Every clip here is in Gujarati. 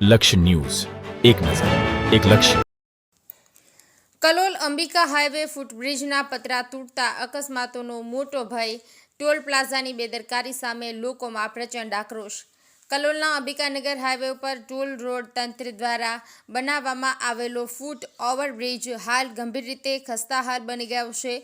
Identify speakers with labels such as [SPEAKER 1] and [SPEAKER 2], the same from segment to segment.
[SPEAKER 1] લક્ષ્ય ન્યૂઝ. એક નજર, એક લક્ષ્ય.
[SPEAKER 2] કલોલ અંબિકા હાઈવે ફૂટબ્રિજના પતરા તૂટતા અકસ્માતોનો મોટો ભય, ટોલ પ્લાઝાની બેદરકારી સામે લોકોમાં પ્રચંડ આક્રોશ. કલોલના અંબિકાનગર હાઈવે ઉપર ટોલ રોડ તંત્ર દ્વારા બનાવવામાં આવેલો ફૂટ ઓવરબ્રિજ હાલ ગંભીર રીતે ખસ્તાહાર બની ગયો છે.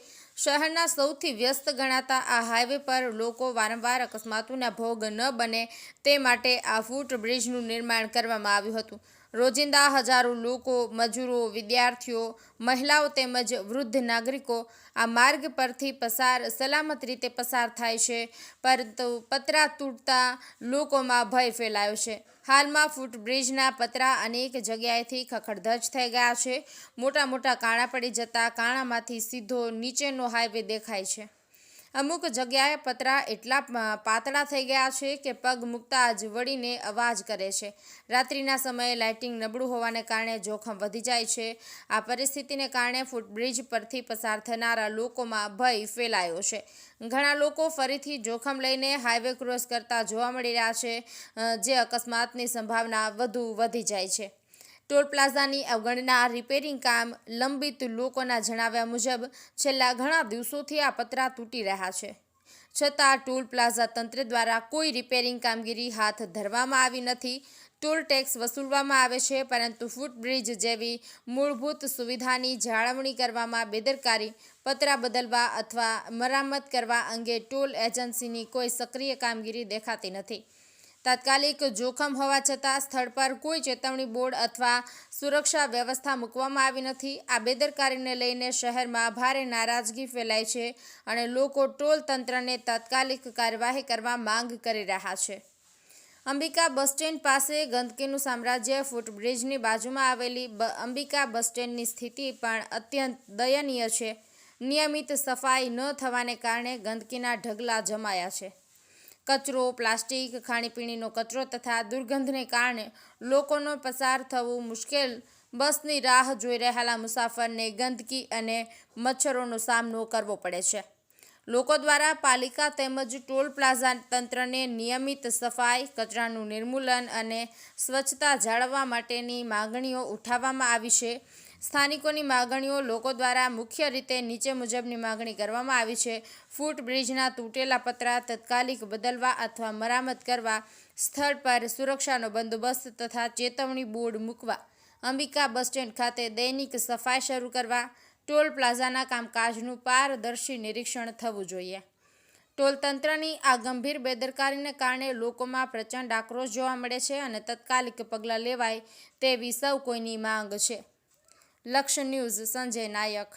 [SPEAKER 2] શહેરના સૌથી વ્યસ્ત ગણાતા આ હાઈવે પર લોકો વારંવાર અકસ્માતોના ભોગ ન બને તે માટે આ ફૂટ બ્રિજનું નિર્માણ કરવામાં આવ્યું હતું. રોજિંદા હજારો લોકો, મજૂરો, વિદ્યાર્થીઓ, મહિલાઓ તેમજ વૃદ્ધ નાગરિકો આ માર્ગ પરથી પસાર, સલામત રીતે પસાર થાય છે. પરંતુ પતરા તૂટતા લોકોમાં ભય ફેલાયો છે. હાલમાં ફૂટબ્રિજના પતરા અનેક જગ્યાએથી ખખડધજ થઈ ગયા છે. મોટા મોટા કાણા પડી જતા કાણામાંથી સીધો નીચેનો હાઈવે દેખાય છે. અમુક જગ્યાએ પતરા એટલા પાતળા થઈ ગયા છે કે પગ મૂકતા જ વળીને અવાજ કરે છે. રાત્રિના સમયે લાઇટિંગ નબળું હોવાને કારણે જોખમ વધી જાય છે. આ પરિસ્થિતિને કારણે ફૂટબ્રિજ પરથી પસાર થનારા લોકોમાં ભય ફેલાયો છે. ઘણા લોકો ફરીથી જોખમ લઈને હાઈવે ક્રોસ કરતા જોવા મળી રહ્યા છે જે અકસ્માતની સંભાવના વધુ વધી જાય છે. ટોલ પ્લાઝાની અવગણના રિપેરિંગ કામ લંબિત લોકોના જણાવ્યા મુજબ છેલ્લા ઘણા દિવસોથી આ પતરા તૂટી રહ્યા છે. છતાં ટોલ પ્લાઝા તંત્ર દ્વારા કોઈ રિપેરિંગ કામગીરી હાથ ધરવામાં આવી નથી. ટોલ ટેક્સ વસૂલવામાં આવે છે, પરંતુ ફૂટબ્રિજ જેવી મૂળભૂત સુવિધાની જાળવણી કરવામાં બેદરકારી, પતરા બદલવા અથવા મરામત કરવા અંગે ટોલ એજન્સીની કોઈ સક્રિય કામગીરી દેખાતી નથી. તાત્કાલિક જોખમ હોવા છતાં સ્થળ પર કોઈ ચેતવણી બોર્ડ અથવા સુરક્ષા વ્યવસ્થા મૂકવામાં આવી નથી. આ બેદરકારીને લઈને શહેરમાં ભારે નારાજગી ફેલાઈ છે અને લોકો ટોલ તંત્રને તાત્કાલિક કાર્યવાહી કરવા માંગ કરી રહ્યા છે. અંબિકા બસ સ્ટેન્ડ પાસે ગંદકીનું સામ્રાજ્ય ફૂટબ્રિજની બાજુમાં આવેલી અંબિકા બસ સ્ટેન્ડની સ્થિતિ પણ અત્યંત દયનીય છે. નિયમિત સફાઈ ન થવાને કારણે ગંદકીના ઢગલા જમાયા છે. કચરો, પ્લાસ્ટિક, ખાણીપીણીનો કચરો તથા દુર્ગંધને કારણે લોકોનો પસાર થવું મુશ્કેલ. બસની રાહ જોઈ રહેલા મુસાફરને ગંદકી અને મચ્છરોનો સામનો કરવો પડે છે. લોકો દ્વારા પાલિકા તેમજ ટોલ પ્લાઝા તંત્રને નિયમિત સફાઈ, કચરાનું નિર્મૂલન અને સ્વચ્છતા જાળવવા માટેની માગણીઓ ઉઠાવવામાં આવી છે. સ્થાનિકોની માગણીઓ લોકો દ્વારા મુખ્ય રીતે નીચે મુજબની માગણી કરવામાં આવી છે. ફૂટ બ્રિજના તૂટેલા પતરા તાત્કાલિક બદલવા અથવા મરામત કરવા, સ્થળ પર સુરક્ષાનો બંદોબસ્ત તથા ચેતવણી બોર્ડ મૂકવા, અંબિકા બસ સ્ટેન્ડ ખાતે દૈનિક સફાઈ શરૂ કરવા, ટોલ પ્લાઝાના કામકાજનું પારદર્શી નિરીક્ષણ થવું જોઈએ. ટોલ તંત્રની આ ગંભીર બેદરકારીને કારણે લોકોમાં પ્રચંડ આક્રોશ જોવા મળે છે અને તત્કાલિક પગલાં લેવાય તેવી સૌ કોઈની માંગ છે. લક્ષ્ય ન્યૂઝ સંજય નાયક